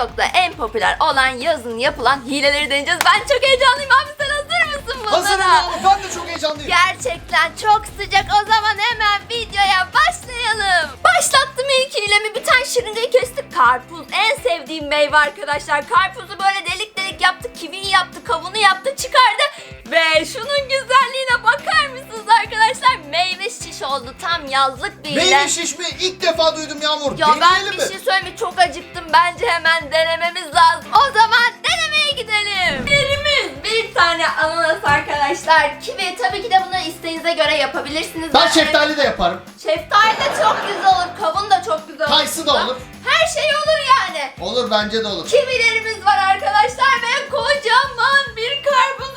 TikTok'ta en popüler olan yazın yapılan hileleri deneyeceğiz. Ben çok heyecanlıyım abi sen hazır mısın bunlara? Hazırım Yağmur ben de çok heyecanlıyım. Gerçekten çok sıcak. O zaman hemen videoya başlayalım. Başlattım ilk hilemi. Bir tane şırıngayı kestik. Karpuz en sevdiğim meyve arkadaşlar. Karpuzu böyle delik delik yaptı. Kiviyi yaptı. Kavunu yaptı. Çıkardı. Ve şunun güzelliğine bakar mısınız arkadaşlar? Meyve şiş oldu. Tam yazlık bir. Meyve şişme ilk defa duydum Yağmur. Ya ben Deneyelim bir mi? şey söyleyeyim çok acıktım. Bence hemen denememiz lazım. O zaman denemeye gidelim. Birimiz bir tane ananas arkadaşlar. Kivi tabii ki de bunu isteğinize göre yapabilirsiniz. Ben şeftali de yaparım. Şeftali de çok güzel olur. Kavun da çok güzel olur. Kayısı da olur. Her şey olur yani. Olur bence de olur. Kivilerimiz var arkadaşlar ve kocaman bir karpuzumuz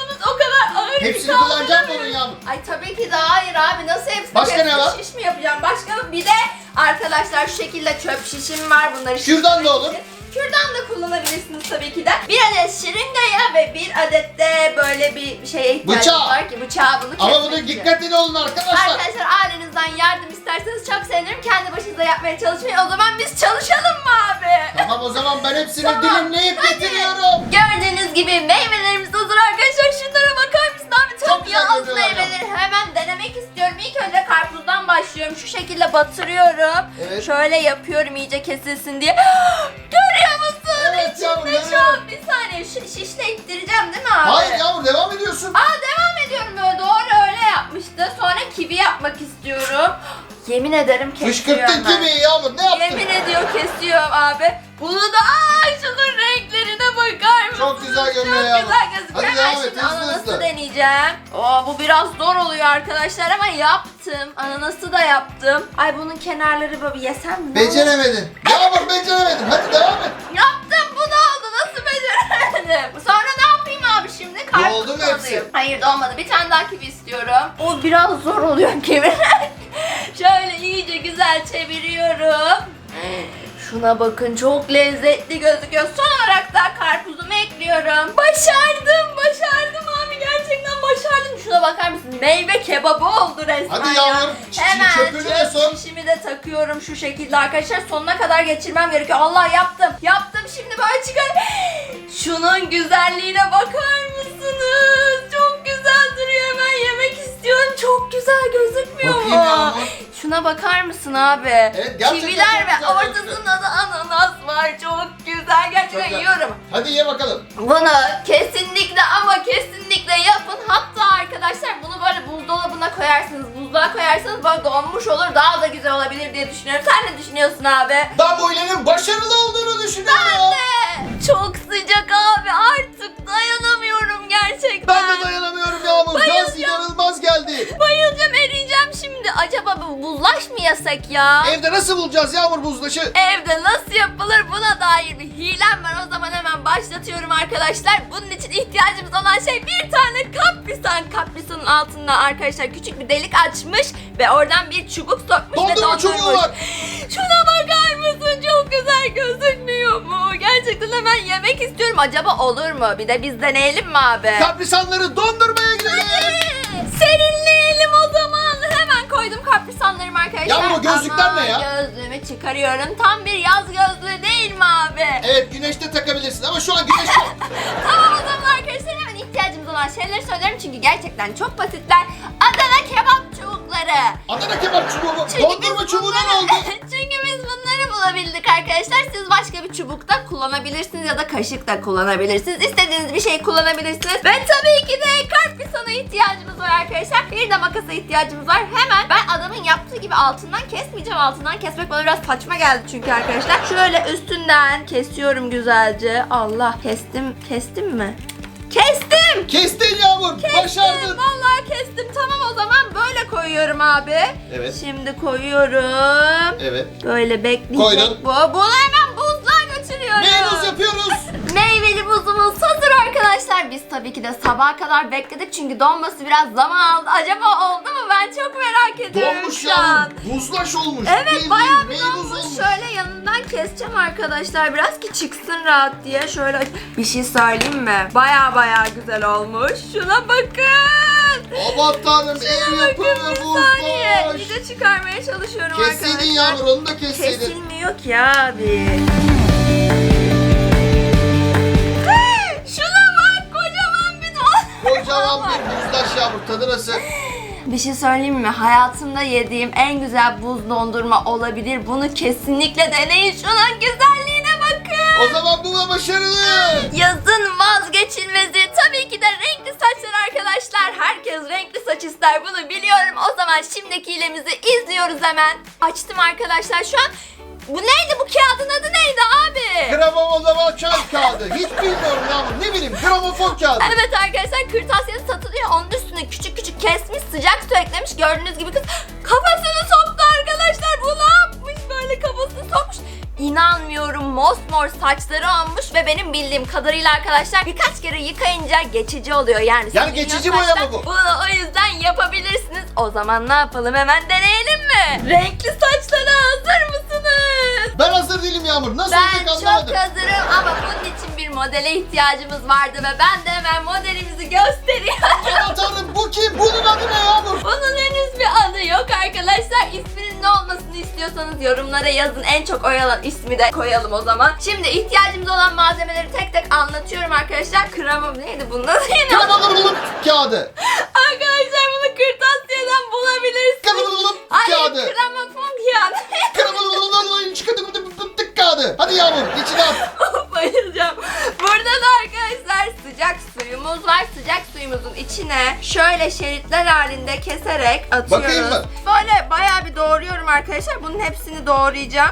Hepsini kullanacak mı kaldıramıyorum. onun Yağmur? Ay tabii ki de hayır abi nasıl hepsini Başka ne var? şiş mi yapacağım? Başka bir de arkadaşlar şu şekilde çöp şişim var bunları Kürdan şişirmek da olur. için. Kürdan da kullanabilirsiniz tabii ki de. Bir adet şırıngaya ve bir adet de böyle bir şeye ihtiyacımız Bıçağı. var ki bıçağı bunu Ama kesmek bunu için. dikkatli olun arkadaşlar. Arkadaşlar ailenizden yardım isterseniz çok sevinirim. Kendi başınıza yapmaya çalışmayın. O zaman biz çalışalım mı abi? Tamam o zaman ben hepsini Tamam, dilimleyip hadi. getiriyorum. Gördüğünüz gibi meyvelerimiz yağız meyveleri. Hemen denemek istiyorum. İlk önce karpuzdan başlıyorum. Şu şekilde batırıyorum. Evet. Şöyle yapıyorum iyice kesilsin diye. Görüyor musun? Evet yavrum, İçinde şu görüyorum. an bir saniye şu şişle ittireceğim değil mi abi? Hayır Yağmur devam ediyorsun. Aa devam ediyorum böyle doğru öyle yapmıştı. Sonra kivi yapmak istiyorum. Yemin ederim kesiyor Fışkırttın hemen. gibi Yağmur ne yaptın? Yemin ediyor kesiyor abi. Bunu da aa şunun renklerine bakar? Çok güzel görünüyor Çok güzel gözüküyor. Hadi devam et, şimdi hızlı ananası hızlı. deneyeceğim. Oo, bu biraz zor oluyor arkadaşlar ama yaptım. Ananası da yaptım. Ay bunun kenarları böyle yesem mi? Beceremedin. Yağmur beceremedin. Hadi devam et. Yaptım bu da oldu. Nasıl beceremedim? Sonra ne yapayım abi şimdi? Karpuz Doldu mu hepsi? Hayır dolmadı. Bir tane daha kivi istiyorum. O biraz zor oluyor kemirmek. Şöyle iyice güzel çeviriyorum. Şuna bakın çok lezzetli gözüküyor. Son ekliyorum. Başardım, başardım abi gerçekten başardım. Şuna bakar mısın? Meyve kebabı oldu resmen Hadi ya. yavrum, çi- Hemen çöpünü de son. şişimi de takıyorum şu şekilde arkadaşlar. Sonuna kadar geçirmem gerekiyor. Allah yaptım. Yaptım şimdi böyle çıkar. Şunun güzelliğine bakar mısınız? Çok güzel duruyor. Hemen yemek istiyorum. Çok güzel gözükmüyor Bakayım mu? yavrum. Şuna bakar mısın abi? Evet, gerçekten Kiviler çok ve güzel ortasında da ananas var. Çok güzel. Gerçekten Çok güzel. yiyorum. Hadi ye bakalım. Bunu kesinlikle ama kesinlikle yapın. Hatta arkadaşlar bunu böyle buzdolabına koyarsınız. Buzluğa koyarsanız böyle donmuş olur. Daha da güzel olabilir diye düşünüyorum. Sen ne düşünüyorsun abi? Ben bu ilenin başarılı olduğunu düşünüyorum. Ee, Çok Acaba bu buzlaş mı yasak ya? Evde nasıl bulacağız Yağmur buzlaşı? Evde nasıl yapılır buna dair bir hilem var. O zaman hemen başlatıyorum arkadaşlar. Bunun için ihtiyacımız olan şey bir tane kaprisan. Kaprisanın altında arkadaşlar küçük bir delik açmış ve oradan bir çubuk sokmuş ve Dondurma dondurmuş. çubuğu var. Şuna bakar mısın? Çok güzel gözükmüyor mu? Gerçekten hemen yemek istiyorum. Acaba olur mu? Bir de biz deneyelim mi abi? Kaprisanları dondurmaya gidelim. Hemen koydum kaprisanlarımı arkadaşlar. Yavrum, o gözlükler Ama ne ya? Gözlüğümü çıkarıyorum. Tam bir yaz gözlüğü değil mi abi? Evet güneşte takabilirsin ama şu an güneş yok. Tamam o zaman arkadaşlar hemen ihtiyacımız olan şeyleri söylerim çünkü gerçekten çok basitler. Adana kebap çubukları. Adana kebap çubuğu mu? Çünkü Dondurma biz çubuğu ne oldu? Bulabildik arkadaşlar. Siz başka bir çubukta kullanabilirsiniz ya da kaşık da kullanabilirsiniz. İstediğiniz bir şey kullanabilirsiniz. Ve tabii ki de kartpisana ihtiyacımız var arkadaşlar. Bir de makasa ihtiyacımız var. Hemen ben adamın yaptığı gibi altından kesmeyeceğim. Altından kesmek bana biraz saçma geldi çünkü arkadaşlar. Şöyle üstünden kesiyorum güzelce. Allah kestim. Kestim mi? Kestim! Kestin Yağmur. Kestim. Başardın. Vallahi kestim. Tamam o zaman böyle koyuyorum abi. Evet. Şimdi koyuyorum. Evet. Böyle bekleyecek Koydun. bu. Bunu hemen buzluğa götürüyorum. Neyi yapıyoruz? Meyveli buzumuz hazır arkadaşlar. Biz tabii ki de sabaha kadar bekledik çünkü donması biraz zaman aldı. Acaba oldu mu? Ben çok merak ediyorum Donmuş şu an. Yağmur. Buzlaş olmuş. Evet Bildiğin bayağı bir meybuz donmuş. olmuş. Şöyle yanından keseceğim arkadaşlar. Biraz ki çıksın rahat diye. Şöyle bir şey söyleyeyim mi? Bayağı bayağı güzel olmuş. Şuna bakın. Aman tanrım ev Bakın yapımı bir saniye. buzlaş. Bir de çıkarmaya çalışıyorum Kesseydin arkadaşlar. Yağmur onu da kesseydin. Kesilmiyor ki abi. Yağmur tadı nasıl? Bir şey söyleyeyim mi? Hayatımda yediğim en güzel buz dondurma olabilir. Bunu kesinlikle deneyin. Şunun güzelliğine bakın. O zaman bu da başarılı. Yazın vazgeçilmezi tabii ki de renkli saçlar arkadaşlar. Herkes renkli saç ister bunu biliyorum. O zaman şimdiki hilemizi izliyoruz hemen. Açtım arkadaşlar şu an. Bu neydi bu kağıdın adı neydi abi? Gramofon kağıdı. Hiç bilmiyorum Yağmur. Ne bileyim gramofon kağıdı. Evet arkadaşlar kırtasiyesi satılıyor. Onun üstüne küçük küçük kesmiş sıcak su eklemiş. Gördüğünüz gibi kız kafasını soktu arkadaşlar. Bu ne yapmış böyle kafasını sokmuş. İnanmıyorum mosmor saçları olmuş ve benim bildiğim kadarıyla arkadaşlar birkaç kere yıkayınca geçici oluyor yani. Yani geçici boya mı bu? Bunu o yüzden yapabilirsiniz. O zaman ne yapalım hemen deneyelim mi? Renkli saçlara hazır Ben hazır değilim Yağmur. Nasıl Ben olacak çok anlamadım. hazırım ama bunun için bir modele ihtiyacımız vardı ve ben de hemen modelimizi gösteriyorum. Aman tanrım bu kim? Bunun adı ne Yağmur? Bunun henüz bir adı yok arkadaşlar. İsminin ne olmasını istiyorsanız yorumlara yazın. En çok oyalan ismi de koyalım o zaman. Şimdi ihtiyacımız olan malzemeleri tek tek anlatıyorum arkadaşlar. Krema neydi bunun adı yine? Gramofon kağıdı. arkadaşlar bunu kırtasiyeden bulabilirsiniz. Gramofon Hayır kağıdı. gramofon kağıdı. Kağıdı. Hadi Yağmur içine at. Bayılacağım. Burada da arkadaşlar sıcak suyumuz var. Sıcak suyumuzun içine şöyle şeritler halinde keserek atıyoruz. Bakayım mı? Böyle bayağı bir doğruyorum arkadaşlar. Bunun hepsini doğrayacağım.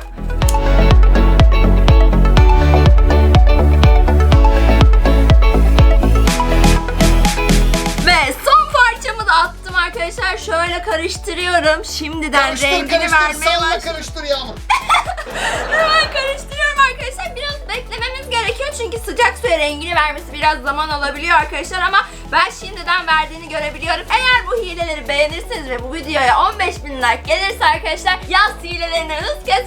Şöyle karıştırıyorum. Şimdiden Karıştır rengini karıştır. vermeye Salla başladım. karıştır Yağmur. Hemen karıştırıyorum arkadaşlar. Biraz beklememiz gerekiyor çünkü sıcak suya rengini vermesi biraz zaman alabiliyor arkadaşlar ama ben şimdiden verdiğini görebiliyorum. Eğer bu hileleri beğenirseniz ve bu videoya 15 bin like gelirse arkadaşlar yaz hilelerine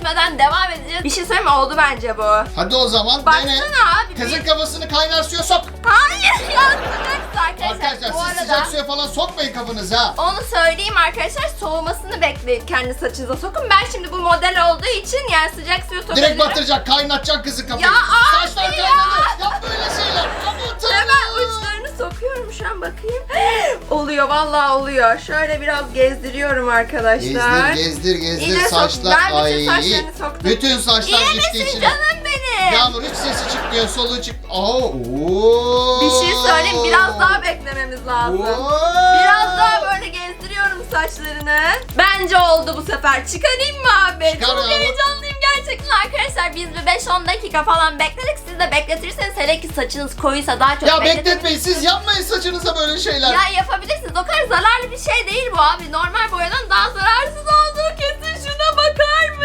kesmeden devam edeceğiz. Bir şey söyleyeyim mi? Oldu bence bu. Hadi o zaman dene. Baksana abi. Kızın bir- kafasını kaynar suya sok. Hayır ya sıcak arkadaşlar. Arkadaşlar bu siz arada... sıcak suya falan sokmayın kafanızı ha. Onu söyleyeyim arkadaşlar soğumasını bekleyip kendi saçınıza sokun. Ben şimdi bu model olduğu için yani sıcak suya sokabilirim. Direkt batıracak, kaynatacak kızın kafayı. Ya abi Saçlar ya. kaynadı. Yap böyle şeyler. Tanrım. Hemen uçlarını sokuyorum şu an bakayım. Oluyor vallahi oluyor. Şöyle biraz gezdiriyorum arkadaşlar. Gezdir, gezdir, gezdir. Sok- saçlar. ben bütün saçlarını soktum. Bütün saçlar İyi gitti misin içine. canım benim? Yağmur hiç sesi çıkmıyor, soluğu çık. Oo. oo. Bir şey söyleyeyim biraz daha beklememiz lazım. Oo. Biraz daha böyle gezdiriyorum saçlarını. Bence oldu bu sefer. Çıkarayım mı abi? Çıkar Çok ya. Gerçekten arkadaşlar. Biz bir 5-10 dakika falan bekledik. Siz de bekletirseniz hele ki saçınız koyuysa daha çok Ya bekletmeyin siz yapmayın saçınıza böyle şeyler. Ya yapabilirsiniz. O kadar zararlı bir şey değil bu abi. Normal boyadan daha zararsız olduğu kesin. Mısın?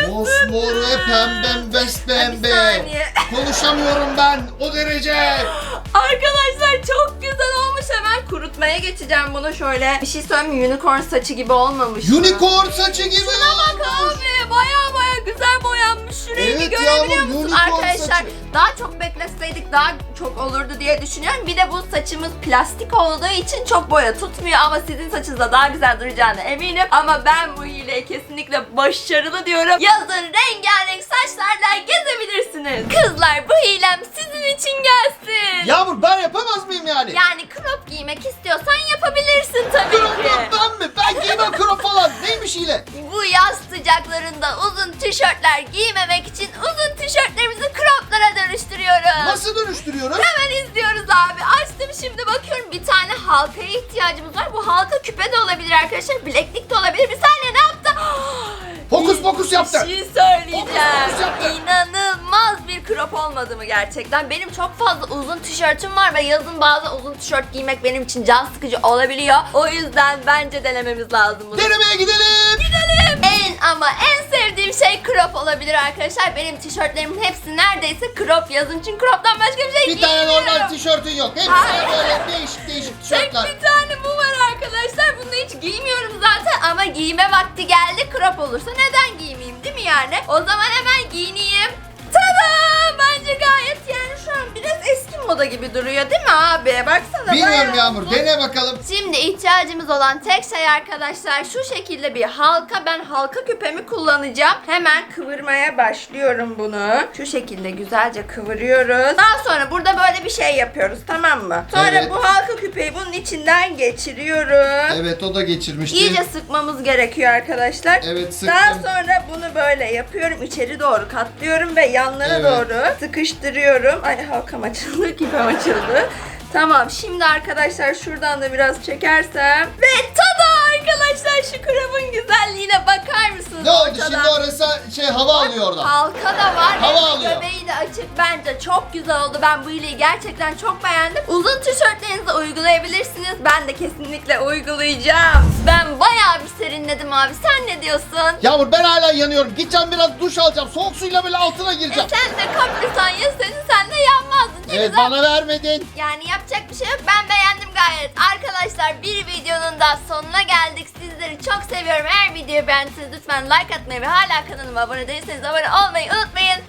Mosmor ve pembem Bir pembe. saniye. Konuşamıyorum ben o derece. Arkadaşlar çok güzel olmuş. Hemen kurutmaya geçeceğim bunu şöyle. Bir şey söyleyeyim mi? Unicorn saçı gibi olmamış mı? Unicorn saçı gibi Şuna bak abi. Baya baya güzel boyanmış. Şu rengi Evet görebiliyor yavrum, musun? unicorn Arkadaşlar saçı. daha çok bekleseydik daha çok olurdu diye düşünüyorum. Bir de bu saçımız plastik olduğu için çok boya tutmuyor ama sizin saçınızda daha güzel duracağına eminim. Ama ben bu hileyi kesinlikle başarılı diyorum. Yazın rengarenk saçlarla gezebilirsiniz. Kızlar bu hilem sizin için gelsin. Yağmur ben yapamaz mıyım yani? Yani crop giymek istiyorsan yapabilirsin tabii Crop ki. ben mi? Ben giymem crop falan. Neymiş hile? Bu yaz sıcaklarında uzun tişörtler giymemek için uzun tişörtlerimizi croplara dönüştürüyoruz. Nasıl dönüştürüyoruz? Hemen izliyoruz abi. Açtım şimdi bakıyorum bir tane halkaya ihtiyacımız var. Bu halka küpe de olabilir arkadaşlar. Bileklik de olabilir. Bir saniye ne? Hokus pokus yaptı. Bir şey söyleyeceğim. Pokus yaptı. İnanılmaz bir crop olmadı mı gerçekten? Benim çok fazla uzun tişörtüm var ve yazın bazı uzun tişört giymek benim için can sıkıcı olabiliyor. O yüzden bence denememiz lazım bunu. Denemeye gidelim. Gidelim. En ama en sevdiğim şey crop olabilir arkadaşlar. Benim tişörtlerimin hepsi neredeyse crop yazın için crop'tan başka bir şey Bir tane giymiyorum. normal tişörtün yok. Hepsi Hayır. böyle değişik değişik Tek tişörtler. bir tane bu arkadaşlar. Bunu hiç giymiyorum zaten ama giyme vakti geldi. Crop olursa neden giymeyeyim değil mi yani? O zaman hemen giyineyim. Bence gayet yani şu an biraz eski moda gibi duruyor değil mi abi? Baksana Bilmiyorum bayağı Yağmur. Dene bakalım. Şimdi ihtiyacımız olan tek şey arkadaşlar şu şekilde bir halka. Ben halka küpemi kullanacağım. Hemen kıvırmaya başlıyorum bunu. Şu şekilde güzelce kıvırıyoruz. Daha sonra burada böyle bir şey yapıyoruz tamam mı? Sonra Evet. bu halka küpeyi bunun içinden geçiriyorum. Evet o da geçirmişti. İyice sıkmamız gerekiyor arkadaşlar. Evet, sıktım. Daha sonra bunu böyle yapıyorum. içeri doğru katlıyorum ve yanlara Evet. doğru sıkıştırıyorum. Ay halkam açıldı, küpem açıldı. Tamam şimdi arkadaşlar şuradan da biraz çekersem. Ve tada arkadaşlar şu krabın güzelliğine bakar mısınız? Ne oldu ortadan? şimdi orası şey hava alıyor oradan. Halka da var Hava ve alıyor. göbeği de açık bence çok güzel oldu. Ben bu hileyi gerçekten çok beğendim. Uzun tişörtlerinizi uygulayabilirsiniz. Ben de kesinlikle uygulayacağım. Ben bayağı bir serinledim abi. Sen ne diyorsun? Yağmur ben hala yanıyorum. Gideceğim biraz duş alacağım. Soğuk suyla böyle altına E gireceğim. sen de kaprisan yeseydin sen de yanmazdın. Evet güzel. bana vermedin. Yani yapacak bir şey yok. Ben beğendim gayet. Arkadaşlar bir videonun da sonuna geldik. Sizleri çok seviyorum. Eğer videoyu beğendiyseniz lütfen like atmayı ve hala kanalıma abone değilseniz abone olmayı unutmayın.